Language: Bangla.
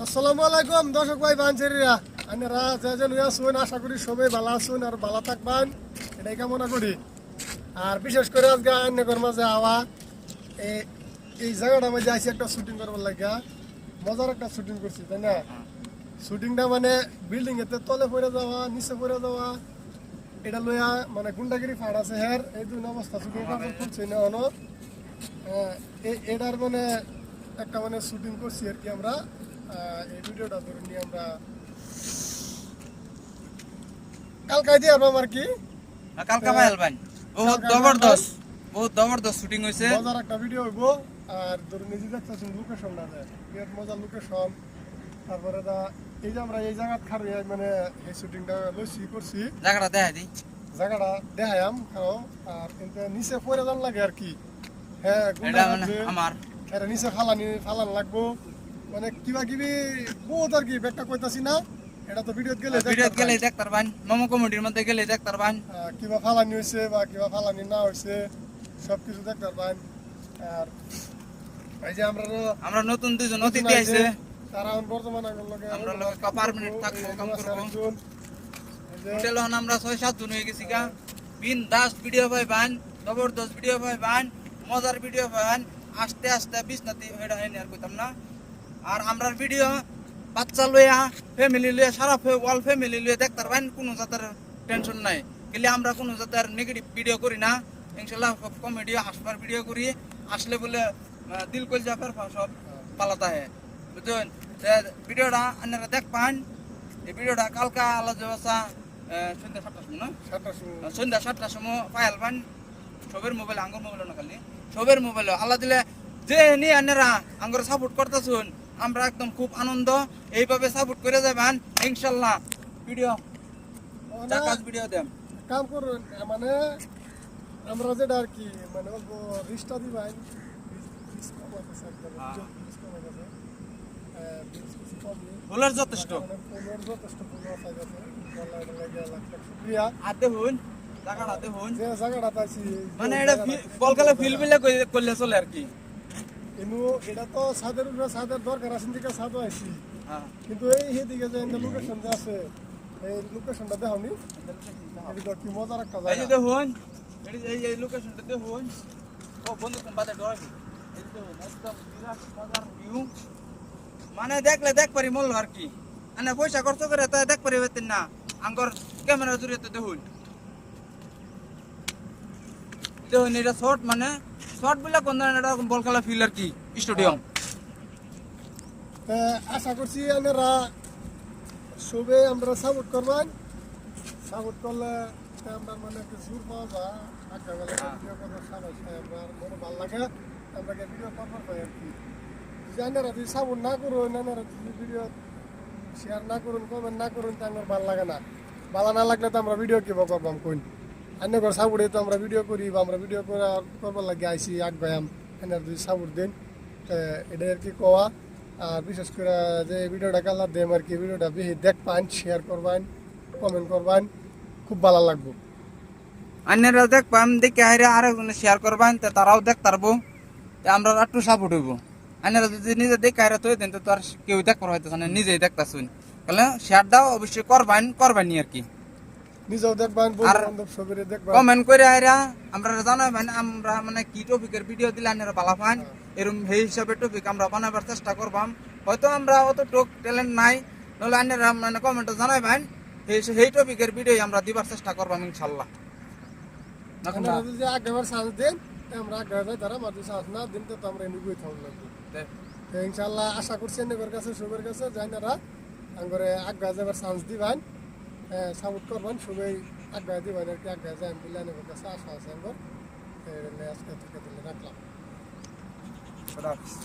আসসালামু আলাইকুম দর্শক ভাই বাঞ্চেরিরা। আপনারা যে যে নিয়ে আসুন আশা করি সবাই ভালো আসুন আর ভালো থাকবেন। এটাই কামনা করি। আর বিশেষ করে আজকে অন্যকর মাঝে আওয়া এই এই জায়গাটা মাঝে আইসি একটা শুটিং করবার লাগিয়া মজার একটা শুটিং করছি তাই না? শুটিংটা মানে বিল্ডিং এতে তলে পড়ে যাওয়া নিচে পড়ে যাওয়া। এটা লইয়া মানে গুন্ডাগিরি ফাড় আছে হের এই দুই অবস্থা শুটিং করছে না হনো আহ, এ- এটার মানে একটা মানে শুটিং করছি আর কি আমরা। এই ভিডিওটা ধরে নিয়ে আমরা কালকাই দিয়ে আসবাম আর কি কালকা ভাই আলবান বহুত জবরদস্ত বহুত জবরদস্ত শুটিং মজার একটা ভিডিও হইব। আর ধরে নিজে দেখতেছেন লোকেশনটা বিরাট মজার লোকেশন তারপরে দা এই যে আমরা এই জায়গা খারি মানে এই শুটিংটা লইছি করছি। জায়গাটা দেখা দি। জায়গাটা দেখায়াম খাও। আর কিন্তু নিচে পড়ে যান লাগে আর কি। হ্যাঁ মানে। আমার। নিচে ফালানি ফালান লাগবো। মানে কিবা কিবি বহুত আর কি ব্যাগটা কইতাছি না। এটা তো ভিডিওত গেলে ভিডিওত গেলে দেখতার বান মোমো কমেডির মধ্যে গেলে দেখতার বান কিবা ফালানি হয়েছে বা কিবা ফালানি না হয়েছে সব কিছু দেখতে পারবেন। আর এই যে আমরা আমরা নতুন দুজন অতিথি আইছে, তারা বর্তমান আগের লগে আমরা লগে কা permanent থাকব, কাম করব। হোটেল হন আমরা ছয় সাত জন হয়ে গেছি গা। বিন দাস ভিডিও পাই বান জবরদস্ত ভিডিও পাই বান মজার ভিডিও ভাই পাই আস্তে আস্তে বিশ নাতি হেডা হেন আর কইতাম না। আর আমরার ভিডিও বাচ্চা লইয়া ফ্যামিলি লইয়া সারা ওয়াল ফ্যামিলি লইয়া দেখতার বাইন কোনো জাতের টেনশন নাই। গেলে আমরা কোনো জাতের নেগেটিভ ভিডিও করি না। ইনশাল্লাহ কমেডি হাসপার ভিডিও করি। আসলে বলে দিল কল জাফের সব পালাতা হে বুঝছেন তে ভিডিওটা আপনারা দেখ পান এই ভিডিওটা কালকা আলো যাওয়া সন্ধ্যা সাতটার সময় না। সন্ধ্যা সাতটার সময় পায়াল পান সবের মোবাইল আঙ্গুর মোবাইল না খালি। সবের মোবাইল আল্লাহ দিলে যে নি আনেরা আঙ্গুর সাপোর্ট করতেছুন আমরা একদম খুব আনন্দ। এইভাবে সাপোর্ট করে যাবেন। ইনশাল্লাহ। ভিডিও। মানে চাকাস ভিডিও দেন। কাম করুন মানে আমরা যেটা আর কি মানে অল্প রিস্টা দিবেন। একদম, হ্যাঁ। ভুলের যথেষ্ট। মানে আর দেখুন জায়গাটা দেখুন মানে এটা বল খেলে ফিল বিলে করলে চলে আর কি। এটা তো উপরে দরকার আছে দিকে হ্যাঁ। কিন্তু এই সেদিকে যে লোকেশন যে আছে এই লোকেশনটা দেখাওনি? এটা কি মজার একটা এই যে জায়গা দেখুন এই যে- এই এই লোকেশনটা দেখুন। ও বন্ধু কোন বাদে ডরাই এই যে একদম বিরাট মজার ভিউ মানে দেখলে দেখ পারি মূল আর কি। মানে পয়সা খরচ করে তো দেখ পারি বেতেন না। আঙ্গর ক্যামেরা জুড়ে তো দেখুন। দেখুন এটা শর্ট মানে শর্ট বলে কোন এটা বল খেলা ফিল আর কি? স্টেডিয়াম। আশা করছি আপনারা সবে আমরা সাপোর্ট করবেন। সাপোর্ট করলে আমরা মানে একটু জোর পাওয়া যায়। আগাবেলা ভিডিও করব সবাই আমরা মনে ভালো লাগে আমরা ভিডিও করবার পাই আর কি। আপনারা যদি সাপোর্ট না করুন যদি ভিডিও শেয়ার না করুন কমেন্ট না করুন তা আমার ভালো লাগে না। ভালো না লাগলে তো আমরা ভিডিও কিবা করবাম কইন। করে সাপোর্টে তো আমরা ভিডিও করি বা আমরা ভিডিও করে করবার লাগে আইসি আগ ব্যায়াম এনার যদি সাপোর্ট দিন এটা আর কি কোয়া। আর বিশেষ করে যে ভিডিওটা কালার দেম আর কি ভিডিওটা বেশি দেখবেন শেয়ার করবেন কমেন্ট করবেন, খুব ভালো লাগবে। অন্যরা দেখবাম, দেখে হাইরে আরও শেয়ার করবেন, তো তারাও দেখ পারব তো আমরা একটু সাপোর্ট হইব। অন্যরা যদি নিজে দেখে হাইরে তৈ দেন, তো আর কেউ দেখ পারবে হয়তো নিজেই দেখতাছুন। তাহলে শেয়ারটাও অবশ্যই করবেন করবেন আর কি। নিজেও দেখবেন বান্ধব সবের দেখবেন। কমেন্ট করে হাইরা আমরা জানাবেন আমরা মানে কি টপিকের ভিডিও দিলে অন্যরা ভালো পান? এরকম সেই হিসাবে টপিক আমরা বানাবার চেষ্টা করবাম। হয়তো আমরা অত টোক ট্যালেন্ট নাই নাহলে অন্যরা মানে কমেন্টে জানাবেন সেই সেই টপিকের ভিডিও আমরা দিবার চেষ্টা করবাম ইনশাল্লাহ। এখন আপনারা যদি আগেবার সাহস দেন আমরা আগে যাই তারা মাঝে সাহস না দিন তো আমরা এনুগুই থাকুন লাগবে। ইনশাল্লাহ আশা করছি কাছে সবের কাছে জানারা আঙ্গরে আগ্রা যাবার চান্স দিবেন। সাপোর্ট করবেন সবাই আগ্রা দিবেন আর কি আগ্রা যাই বলে এনগর কাছে আশা আছে আঙ্গর আজকে থেকে দিলে রাখলাম খোদা হাফেজ।